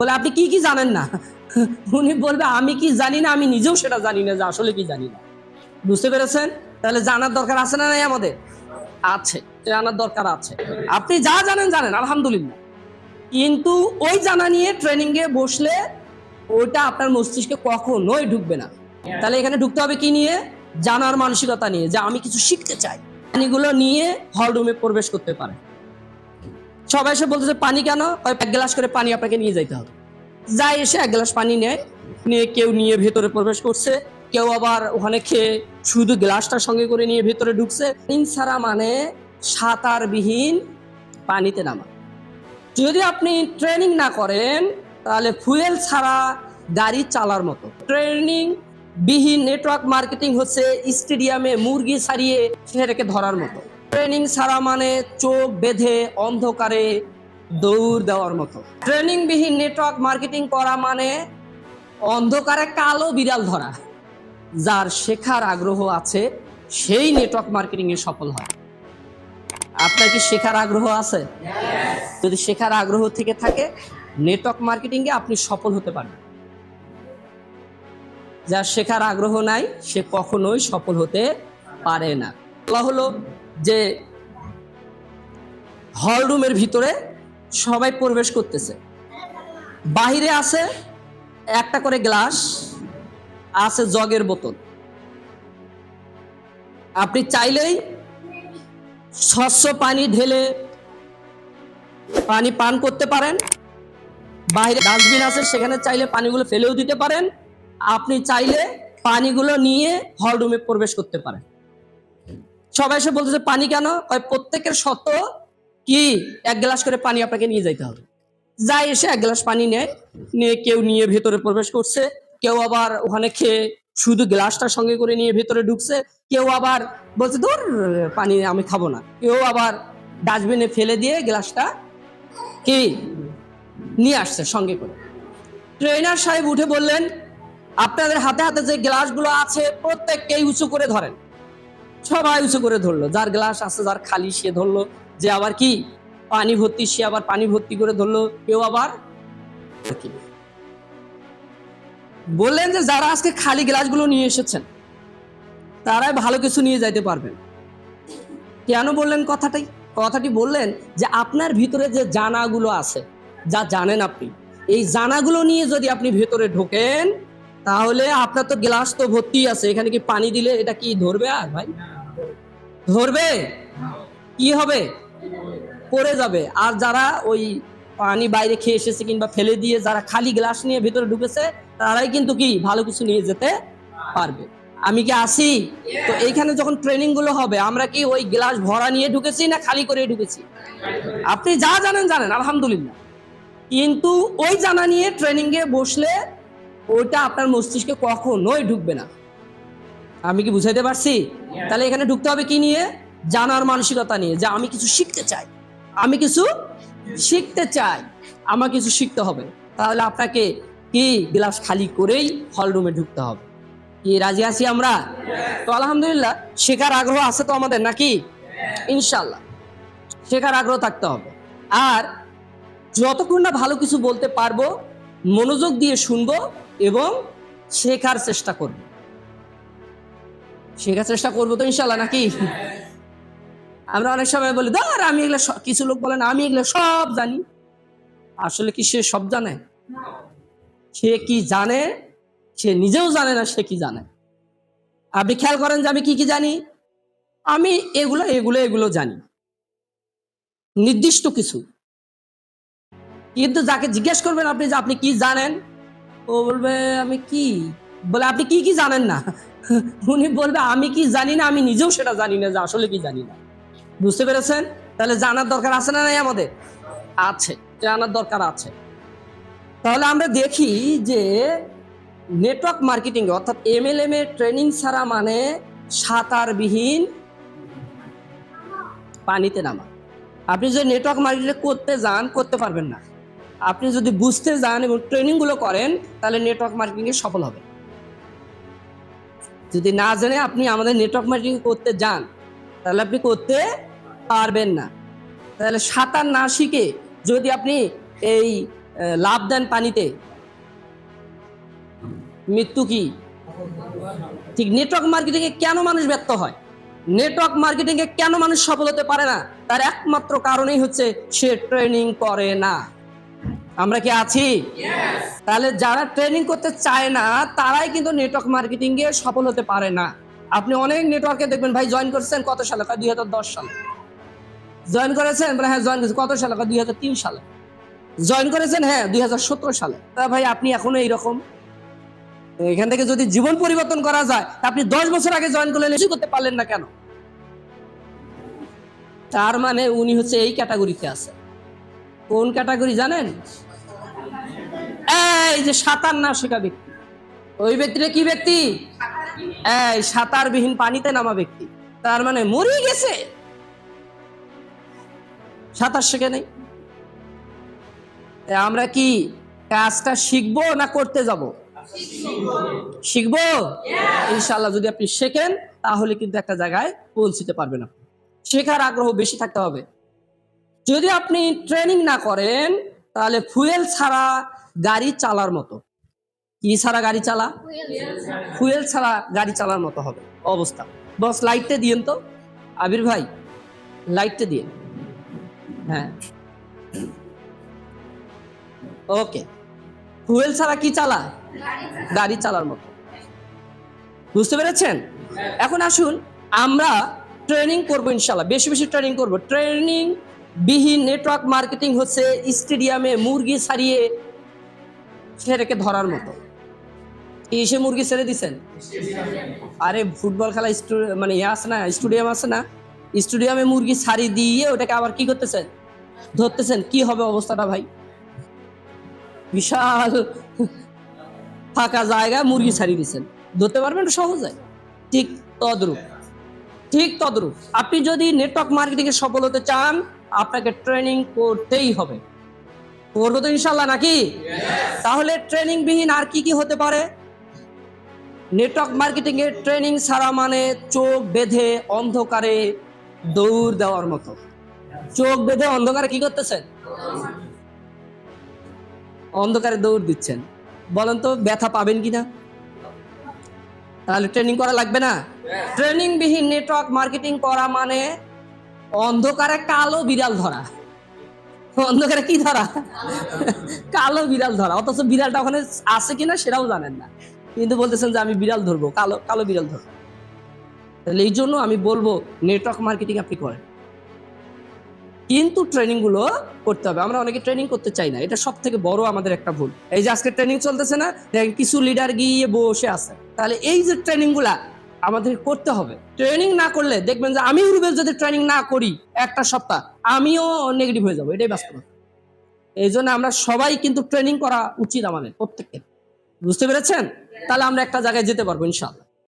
বলে, আপনি কি কি জানেন না? উনি বলবে, আমি কি জানি না, আমি নিজেও সেটা জানি না যে আসলে কি জানি না। বুঝতে পেরেছেন? তাহলে জানার দরকার আছে না নাই আমাদের? আছে, জানার দরকার আছে। আপনি যা জানেন জানেন, আলহামদুলিল্লাহ। কিন্তু ওই জানা নিয়ে ট্রেনিং এ বসলে ওইটা আপনার মস্তিষ্কে কখনোই ঢুকবে না। তাহলে এখানে ঢুকতে হবে কি নিয়ে? জানার মানসিকতা নিয়ে, যে আমি কিছু শিখতে চাই। পানিগুলো নিয়ে হল রুমে প্রবেশ করতে পারে। সবাই এসে বলতেছে, পানি কেন? ওই এক গ্লাস করে পানি আপনাকে নিয়ে যাইতে হবে। যাই এসে এক গ্লাস পানি নেয়, নিয়ে কেউ নিয়ে ভেতরে প্রবেশ করছে। কেউ আবার ওখানে খেয়ে শুধু গ্লাসটার সঙ্গে করে নিয়ে ভেতরে ঢুকছে। ছাড়া মানে সাঁতারবিহীন পানিতে নামা। যদি আপনি ট্রেনিং না করেন, তাহলে ফুয়েল ছাড়া গাড়ি চালার মতো। ট্রেনিং বিহীন নেটওয়ার্ক মার্কেটিং হচ্ছে স্টেডিয়ামে মুরগি ছাড়িয়ে সেটাকে ধরার মতো। ট্রেনিং ছাড়া মানে চোখ বেঁধে অন্ধকারে দৌড় দেওয়ার মতো। ট্রেনিং বিহীন নেটওয়ার্ক মার্কেটিং করা মানে অন্ধকারে কালো বিড়াল ধরা যার শেখার আগ্রহ আছে সেই নেটওয়ার্ক মার্কেটিং এ সফল হয় আপনার কি শেখার আগ্রহ আছে? যদি শেখার আগ্রহ থেকে থাকে নেটওয়ার্ক মার্কেটিং এ আপনি সফল হতে পারবেন। যার শেখার আগ্রহ নাই সে কখনোই সফল হতে পারে না। হলো যে হল রুমের ভিতরে সবাই প্রবেশ করতেছে। বাহিরে আছে একটা করে গ্লাস আছে জগের বোতল। আপনি চাইলেই স্বচ্ছ পানি ঢেলে পানি পান করতে পারেন। বাইরে ডাস্টবিন আছে, সেখানে চাইলে পানিগুলো ফেলেও দিতে পারেন। আপনি চাইলে পানিগুলো নিয়ে হল রুমে প্রবেশ করতে পারেন। সবাই এসে বলতেছে, পানি কেন? ওই প্রত্যেকের শত কি? এক গ্লাস করে পানি আপনাকে নিয়ে যাইতে হবে। যাই এসে এক গ্লাস পানি নেয়, নিয়ে কেউ নিয়ে ভেতরে প্রবেশ করছে, কেউ আবার ওখানে খেয়ে শুধু গ্লাসটা সঙ্গে করে নিয়ে ভেতরে ঢুকছে, কেউ আবার বলছে, ধর, পানি আমি খাব না। কেউ আবার ডাস্টবিনে ফেলে দিয়ে গ্লাসটা কি? নিয়ে আসছে সঙ্গে করে। ট্রেনার সাহেব উঠে বললেন, আপনাদের হাতে হাতে যে গ্লাসগুলো আছে, প্রত্যেককেই উঁচু করে ধরেন। সবাই উঁচু করে ধরলো। যার গ্লাস আছে, যার খালি, সে ধরলো। যে আবার কি? পানি ভর্তি, সে আবার পানি ভর্তি করে ধরলো। কেউ আবার বললেন যে যারা আজকে খালি গ্লাসগুলো নিয়ে এসেছেন, তারাই ভালো কিছু নিয়ে যাইতে পারবেন। কেন বললেন কথাটাই? কথাটি বললেন যে আপনার ভিতরে যে জানাগুলো আছে, যা জানেন আপনি, এই জানাগুলো নিয়ে যদি আপনি ভেতরে ঢোকেন তাহলে আপনার তো গ্লাস তো ভর্তি আছে, এখানে কি পানি দিলে এটা কি ধরবে আর ভাই? ধরবে? কি হবে? পড়ে যাবে। আর যারা ওই পানি বাইরে খেয়ে এসেছে কিংবা ফেলে দিয়ে যারা খালি গ্লাস নিয়ে ভিতরে ঢুকেছে, তারাই কিন্তু কি ভালো কিছু নিয়ে যেতে পারবে। আমি কি আসি? তো এইখানে যখন ট্রেনিংগুলো হবে, আমরা কি ওই গ্লাস ভরা নিয়ে ঢুকেছি না খালি করে ঢুকেছি? আপনি যা জানেন জানেন, আলহামদুলিল্লাহ। কিন্তু ওই জানা নিয়ে ট্রেনিং এ বসলে ওইটা আপনার মস্তিষ্কে কখনোই ঢুকবে না। আমি কি বুঝাইতে পারছি? তাহলে এখানে ঢুকতে হবে কি নিয়ে? জানার মানসিকতা নিয়ে যে আমি কিছু শিখতে চাই। আমি কিছু শিখতে চাই। আমার কিছু শিখতে হবে। তাহলে আপনাকে কি গ্লাস খালি করেই হল রুমে ঢুকতে হবে। কি রাজি আছি আমরা? তো আলহামদুলিল্লাহ শেখার আগ্রহ আছে তো আমাদের নাকি? ইনশাল্লাহ শেখার আগ্রহ থাকতে হবে। আর যতক্ষণ না ভালো কিছু বলতে পারব মনোযোগ দিয়ে শুনব এবং শেখার চেষ্টা করব। শেখার চেষ্টা করব তো ইনশাল্লাহ নাকি? আমরা অনেক সময় বলি, ধর, আমি এগুলো কিছু লোক বলেন আমি এগুলো সব জানি। আসলে কি সে সব জানে? সে কি জানে? সে নিজেও জানে না, সে কি জানে? আপনি খেয়াল করেন যে আমি কি কি জানি? আমি এগুলো এগুলো এগুলো জানি। নির্দিষ্ট কিছু। কিন্তু যাকে জিজ্ঞেস করবেন আপনি যে আপনি কি জানেন? ও বলবে, আমি কি? বলে, আপনি কি কি জানেন না? উনি বলবে, আমি কি জানি না, আমি নিজেও সেটা জানি না যে আসলে কি জানি না। বুঝতে পেরেছেন? তাহলে জানার দরকার আছে না নাই আমাদের? আছে, জানার দরকার আছে। তাহলে আমরা দেখি যে নেটওয়ার্ক মার্কেটিং অর্থাৎ এম এমএলএম এর ট্রেনিং ছাড়া মানে সাঁতারবিহীন পানিতে নামা। আপনি যদি নেটওয়ার্ক মার্কেটিং করতে যান, করতে পারবেন না। আপনি যদি বুঝতে যান এবং ট্রেনিংগুলো করেন, তাহলে নেটওয়ার্ক মার্কেটিংয়ে সফল হবে। যদি না জেনে আপনি আমাদের নেটওয়ার্ক মার্কেটিং করতে যান, তাহলে আপনি করতে পারবেন না। তাহলে সাঁতার না শিখে যদি আপনি এই লাভ দেন পানিতে, মৃত্যু কি? ঠিক নেটওয়ার্ক মার্কেটিং এ কেন মানুষ ব্যর্থ হয়? নেটওয়ার্ক মার্কেটিং এ কেন মানুষ সফল হতে পারে না? তার একমাত্র কারণেই হচ্ছে সে ট্রেনিং করে না। আমরা কি আছি? তাহলে যারা ট্রেনিং করতে চায় না তারাই কিন্তু নেটওয়ার্ক মার্কেটিং এ সফল হতে পারে না। আপনি অনেক নেটওয়ার্কে দেখবেন ভাই জয়েন করেছেন কত সালে? দুই হাজার দশ সালে। জয়েন করেছেন? বলে হ্যাঁ জয়েন করেছেন কত সালে? দুই হাজার তিন সালে। জয়েন করেছেন? হ্যাঁ দুই হাজার সতেরো সালে। তা ভাই আপনি এখনও এইরকম? এখান থেকে যদি জীবন পরিবর্তন করা যায় তা আপনি দশ বছর আগে জয়েন করলেন কিছু করতে পারলেন না কেন? তার মানে উনি হচ্ছে এই ক্যাটাগরিতে আছে। কোন ক্যাটাগরি জানেন? এই যে সাঁতার না শেখা ব্যক্তি। ওই ব্যক্তিটা কি ব্যক্তি? এই সাঁতারবিহীন পানিতে নামা ব্যক্তি। তার মানে মরে গেছে। সাঁতার শেখে নেই। আমরা কি কাজটা শিখব না করতে যাব? শিখব? ইনশাল্লাহ যদি আপনি শেখেন, তাহলে কিন্তু একটা জায়গায় পৌঁছতে পারবেন আপনি। শেখার আগ্রহ বেশি থাকতে হবে। যদি আপনি ট্রেনিং না করেন, তাহলে ফুয়েল ছাড়া গাড়ি চালার মতো। কি ছাড়া গাড়ি চালা? ফুয়েল ছাড়া গাড়ি চালার মতো হবে। অবস্থা। বস লাইটটা দিয়েন তো। আবির ভাই লাইটটা দিয়ে হ্যাঁ। ওকে। ফুয়েল ছাড়া কি চালা? গাড়ি চালার মতো। বুঝতে পেরেছেন? এখন আসুন, আমরা ট্রেনিং করব ইনশাল্লাহ বেশি বেশি ট্রেনিং করব। ট্রেনিং বিহীন নেটওয়ার্ক মার্কেটিং হচ্ছে স্টেডিয়ামে মুরগি ছাড়িয়ে ছেড়েকে ধরার মতো। এসে মুরগি ছেড়ে দিছেন? আরে ফুটবল খেলা মানে ইয়ে আছে না, স্টেডিয়াম আছে না? স্টেডিয়ামে মুরগি ছাড়ি দিয়ে ওটাকে আবার কি করতেছেন? ধরতেছেন, কি হবে অবস্থাটা ভাই? বিশাল ফাঁকা জায়গায় মুরগি ছাড়িয়ে দিচ্ছেন ধরতে পারবেন সহজে? ঠিক তদ্রুপ। ঠিক তদ্রুপ। আপনি যদি নেটওয়ার্ক মার্কেটিং এ সফল হতে চান, আপনাকে ট্রেনিং করতেই হবে। করব তো ইনশাল্লাহ নাকি? তাহলে ট্রেনিং বিহীন আর কি কি হতে পারে? নেটওয়ার্ক মার্কেটিং এর ট্রেনিং ছাড়া মানে চোখ বেঁধে অন্ধকারে দৌড় দেওয়ার মতো। চোখ বেঁধে অন্ধকারে কি করতেছেন? অন্ধকারে দৌড় দিচ্ছেন। বলেন তো ব্যথা পাবেন কিনা? তাহলে ট্রেনিং করা লাগবে না? ট্রেনিং বিহীন নেটওয়ার্ক মার্কেটিং করা মানে অন্ধকারে কালো বিড়াল ধরা। অন্ধকারে কি ধরা? কালো বিড়াল ধরা। অথচ বিড়ালটা ওখানে আছে কিনা সেটাও জানেন না। কিন্তু বলতেছেন যে আমি বিড়াল ধরবো, কালো কালো বিড়াল ধরবো। তাহলে এই জন্য আমি বলব নেটওয়ার্ক মার্কেটিং আপনি করেন। কিন্তু ট্রেনিংগুলো করতে হবে। আমরা অনেকে ট্রেনিং করতে চাই না। এটা সব থেকে বড় আমাদের একটা ভুল। এই যে আজকে ট্রেনিং চলতেছে না, দেখেন কিছু লিডার গিয়ে বসে আছে। তাহলে এই যে ট্রেনিংগুলা আমাদের করতে হবে। ট্রেনিং না করলে দেখবেন যে আমি রুবেল যদি ট্রেনিং না করি একটা সপ্তাহ, আমিও নেগেটিভ হয়ে যাব, এটাই বাস্তব। এই জন্য আমরা সবাই কিন্তু ট্রেনিং করা উচিত আমাদের প্রত্যেককে। বুঝতে পেরেছেন? তাহলে আমরা একটা জায়গায় যেতে পারব ইনশাল্লাহ